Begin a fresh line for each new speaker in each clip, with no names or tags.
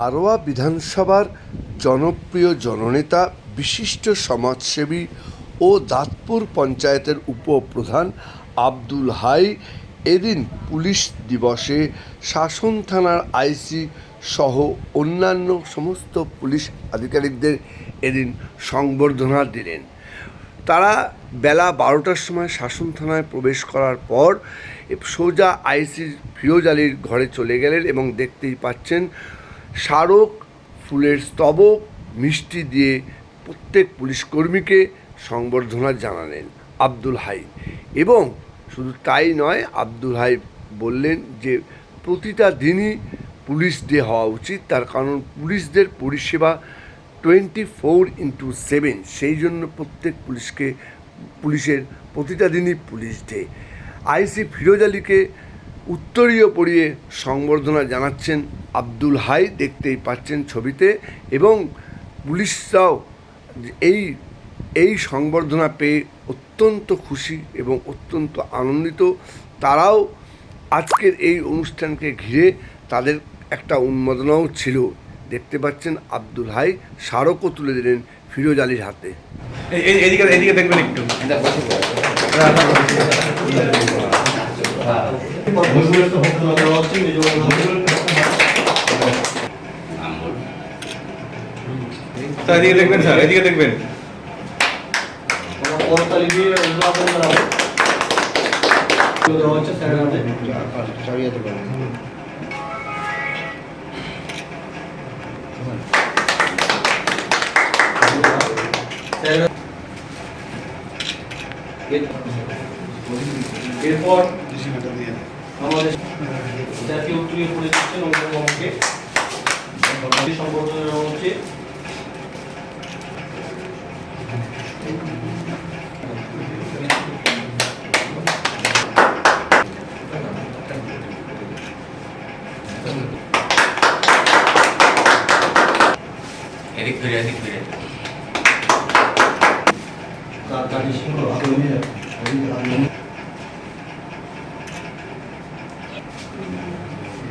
আরোয়া বিধানসভার জনপ্রিয় জননেতা, বিশিষ্ট সমাজসেবী ও দাঁতপুর পঞ্চায়েতের উপপ্রধান আব্দুল হাই এদিন পুলিশ দিবসে শাসন থানার আইসি সহ অন্যান্য সমস্ত পুলিশ আধিকারিকদের এদিন সংবর্ধনা দিলেন। তারা বেলা বারোটার সময় শাসন থানায় প্রবেশ করার পর সোজা আইসির ফিরোজ আলীর ঘরে চলে গেলেন এবং দেখতেই পাচ্ছেন স্মারক ফুলের স্তবক, মিষ্টি দিয়ে প্রত্যেক পুলিশকর্মীকে সংবর্ধনা জানালেন আব্দুল হাই। এবং শুধু তাই নয়, আব্দুল হাই বললেন যে প্রতিটা দিনই পুলিশ ডে হওয়া উচিত। তার কারণ পুলিশদের পরিষেবা টোয়েন্টি ফোর ইন্টু সেভেন, সেই জন্য প্রত্যেক পুলিশকে, পুলিশের প্রতিটা দিনই পুলিশ ডে। আইসি ফিরোজ আলীকে উত্তরীয় পরিয়ে সংবর্ধনা জানাচ্ছেন আব্দুল হাই দেখতেই পাচ্ছেন ছবিতে এবং পুলিশরাও এই এই সংবর্ধনা পেয়ে অত্যন্ত খুশি এবং অত্যন্ত আনন্দিত। তারাও আজকের এই অনুষ্ঠানকে ঘিরে তাদের একটা উন্মাদনাও ছিল। দেখতে পাচ্ছেন আব্দুল হাই স্মারকও তুলে দিলেন ফিরোজ আলীর হাতে।
এই- এই- এদিকে এদিকে দেখবেন একটু। স্যার এদিকে দেখবেন স্যার এদিকে দেখবেন
এরপর আমাদের জাতীয় উত্তরীয় করে দিচ্ছেন অঙ্গনবাবুকে সম্বর্ধনা দেওয়া হচ্ছে
এদিক ফিরে এদিক ফিরে
তার সিংহ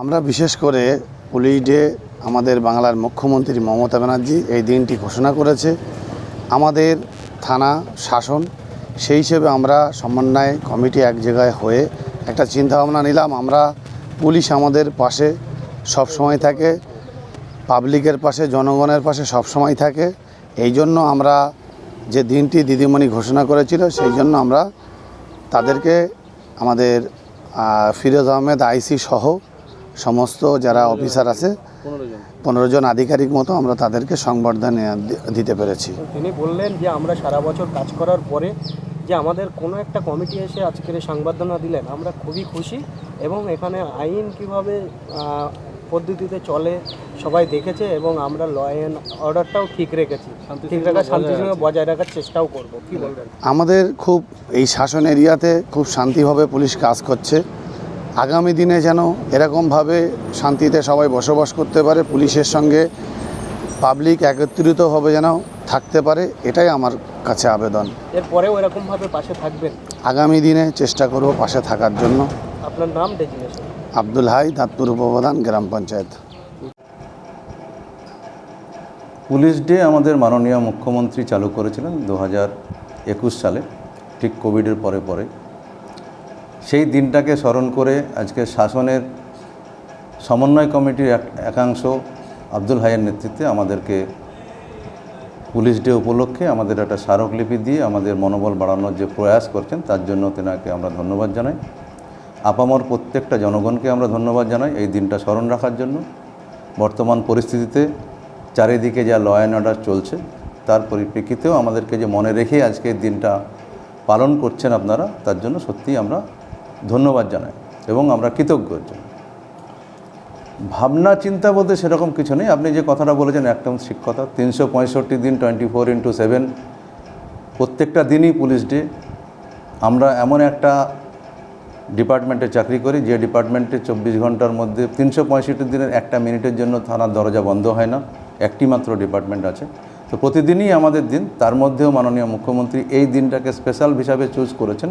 আমরা বিশেষ করে পুলিশ ডে আমাদের বাংলার মুখ্যমন্ত্রী মমতা ব্যানার্জি এই দিনটি ঘোষণা করেছে। আমাদের থানা শাসন, সেই হিসেবে আমরা সমন্বয় কমিটি এক জায়গায় হয়ে একটা চিন্তাভাবনা নিলাম। আমরা পুলিশ আমাদের পাশে সব সময় থাকে, পাবলিকের পাশে, জনগণের পাশে সব সময় থাকে। এই জন্য আমরা যে দিনটি দিদিমণি ঘোষণা করেছিল, সেই জন্য আমরা তাদেরকে আমাদের ফিরোজ আহমেদ আইসি সহ সমস্ত যারা অফিসার আছে পনেরো জন। আধিকারিক মতো আমরা তাদেরকে সংবর্ধনা দিতে পেরেছি।
তিনি বললেন যে আমরা সারা বছর কাজ করার পরে যে আমাদের কোনো একটা কমিটি এসে আজকের সংবর্ধনা দিলেন আমরা খুবই খুশি এবং এখানে আইন কীভাবে পদ্ধতিতে চলে সবাই দেখেছে এবং আমরা ল অ্যান্ড অর্ডারটাও ঠিক রেখেছি। ঠিক রাখা শান্তি বজায় রাখার চেষ্টাও করব। কি বলবেন?
আমাদের খুব এই শাসন এরিয়াতে খুব শান্তিভাবে পুলিশ কাজ করছে। আগামী দিনে যেন এরকমভাবে শান্তিতে সবাই বসবাস করতে পারে পুলিশের সঙ্গে পাবলিক একত্রিতভাবে যেন থাকতে পারে এটাই আমার কাছে আবেদন।
এরপরেও এরকমভাবে পাশে থাকবেন?
আগামী দিনে চেষ্টা করব পাশে থাকার জন্য।
আপনার নাম ডেজিনেশন।
আব্দুল হাই, দাঁতপুর উপপ্রধান, গ্রাম পঞ্চায়েত।
পুলিশ ডে আমাদের মাননীয় মুখ্যমন্ত্রী চালু করেছিলেন দু একুশ সালে, ঠিক কোভিডের পরে পরে। সেই দিনটাকে স্মরণ করে আজকে শাসনের সমন্বয় কমিটির এক একাংশ আব্দুল হাইয়ের নেতৃত্বে আমাদেরকে পুলিশ ডে উপলক্ষে আমাদের একটা স্মারকলিপি দিয়ে আমাদের মনোবল বাড়ানোর যে প্রয়াস করছেন, তার জন্য তেনাকে আমরা ধন্যবাদ জানাই। আপামর প্রত্যেকটা জনগণকে আমরা ধন্যবাদ জানাই এই দিনটা স্মরণ রাখার জন্য। বর্তমান পরিস্থিতিতে চারিদিকে যা ল অ্যান্ড অর্ডার চলছে, তার পরিপ্রেক্ষিতেও আমাদেরকে যে মনে রেখে আজকে দিনটা পালন করছেন আপনারা, তার জন্য সত্যিই আমরা ধন্যবাদ জানাই এবং আমরা কৃতজ্ঞ ভাবনা চিন্তা বলতে সেরকম কিছু নেই। আপনি যে কথাটা বলেছেন, একদম ঠিক কথা। তিনশো পঁয়ষট্টি দিন টোয়েন্টি ফোর ইন্টু সেভেন প্রত্যেকটা দিনই পুলিশ ডে আমরা এমন একটা ডিপার্টমেন্টে চাকরি করি, যে ডিপার্টমেন্টে চব্বিশ ঘণ্টার মধ্যে তিনশো পঁয়ষট্টি দিনের একটা মিনিটের জন্য থানার দরজা বন্ধ হয় না, একটি মাত্র ডিপার্টমেন্ট আছে। তো প্রতিদিনই আমাদের দিন, তার মধ্যেও মাননীয় মুখ্যমন্ত্রী এই দিনটাকে স্পেশাল হিসাবে চুজ করেছেন।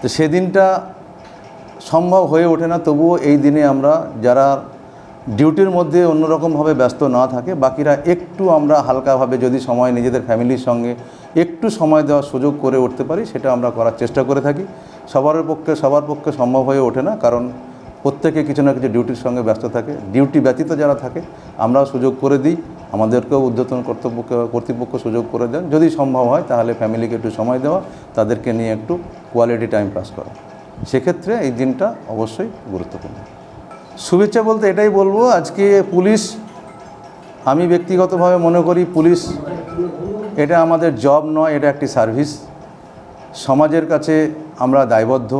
তো সেদিনটা সম্ভব হয়ে ওঠে না, তবুও এই দিনে আমরা যারা ডিউটির মধ্যে অন্যরকমভাবে ব্যস্ত না থাকে, বাকিরা একটু আমরা হালকাভাবে যদি সময় নিজেদের ফ্যামিলির সঙ্গে একটু সময় দেওয়ার সুযোগ করে উঠতে পারি, সেটা আমরা করার চেষ্টা করে থাকি। সবার পক্ষে সবার পক্ষে সম্ভব হয়ে ওঠে না, কারণ প্রত্যেকে কিছু না কিছু ডিউটির সঙ্গে ব্যস্ত থাকে। ডিউটি ব্যতীত যারা থাকে, আমরাও সুযোগ করে দিই, আমাদেরকেও ঊর্ধ্বতন কর্তব্য, কর্তৃপক্ষ সুযোগ করে দেন। যদি সম্ভব হয়, তাহলে ফ্যামিলিকে একটু সময় দেওয়া, তাদেরকে নিয়ে একটু কোয়ালিটি টাইম পাস করা। সেক্ষেত্রে এই দিনটা অবশ্যই গুরুত্বপূর্ণ। শুভেচ্ছা বলতে এটাই বলব, আজকে পুলিশ, আমি ব্যক্তিগতভাবে মনে করি পুলিশ, এটা আমাদের জব নয়, এটা একটি সার্ভিস সমাজের কাছে আমরা দায়বদ্ধ,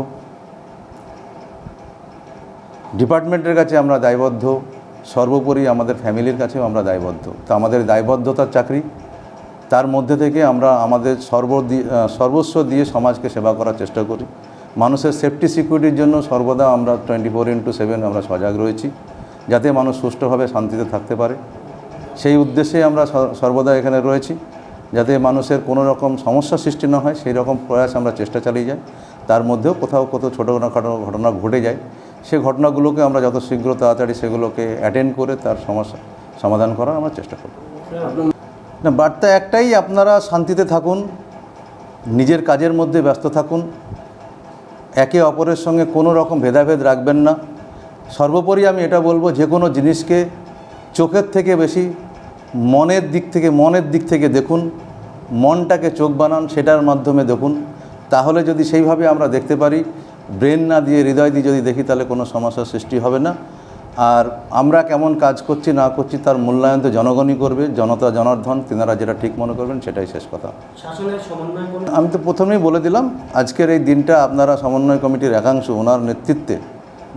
ডিপার্টমেন্টের কাছে আমরা দায়বদ্ধ, সর্বোপরি আমাদের ফ্যামিলির কাছেও আমরা দায়বদ্ধ। তো আমাদের দায়বদ্ধতার চাকরি, তার মধ্যে থেকে আমরা আমাদের সর্ব সর্বস্ব দিয়ে সমাজকে সেবা করার চেষ্টা করি। মানুষের সেফটি সিকিউরিটির জন্য সর্বদা আমরা টোয়েন্টি ফোর ইন্টু সেভেন আমরা সজাগ রয়েছি, যাতে মানুষ সুষ্ঠুভাবে শান্তিতে থাকতে পারে। সেই উদ্দেশ্যে আমরা সর্বদা এখানে রয়েছি। যাতে মানুষের কোনো রকম সমস্যা সৃষ্টি না হয়, সেই রকম প্রয়াস আমরা চেষ্টা চালিয়ে যাই। তার মধ্যেও কোথাও কোথাও ছোটোখাটো ঘটনা ঘটে যায়। সেই ঘটনাগুলোকে আমরা যত শীঘ্র তাড়াতাড়ি সেগুলোকে অ্যাটেন্ড করে তার সমস্যা সমাধান করার আমরা চেষ্টা করব। না, বার্তা একটাই, আপনারা শান্তিতে থাকুন, নিজের কাজের মধ্যে ব্যস্ত থাকুন। একে অপরের সঙ্গে কোনো রকম ভেদাভেদ রাখবেন না। সর্বোপরি আমি এটা বলব, যে কোনো জিনিসকে চোখের থেকে বেশি মনের দিক থেকে মনের দিক থেকে দেখুন মনটাকে চোখ বানান সেটার মাধ্যমে দেখুন। তাহলে যদি সেইভাবে আমরা দেখতে পারি ব্রেন না দিয়ে হৃদয় দিয়ে যদি দেখি তাহলে কোনো সমস্যার সৃষ্টি হবে না। আর আমরা কেমন কাজ করছি না করছি তার মূল্যায়ন তো জনগণই করবে জনতা জনার্ধন তেনারা যেটা ঠিক মনে করবেন সেটাই শেষ কথা। আমি তো প্রথমেই বলে দিলাম আজকের এই দিনটা আপনারা সমন্বয় কমিটির একাংশ ওনার নেতৃত্বে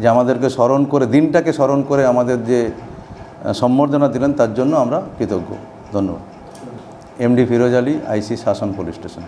যে আমাদেরকে স্মরণ করে দিনটাকে স্মরণ করে আমাদের যে সম্বর্ধনা দিলেন তার জন্য আমরা কৃতজ্ঞ। ধন্যবাদ। এমডি ফিরোজ আলী আইসি শাসন পুলিশ স্টেশন।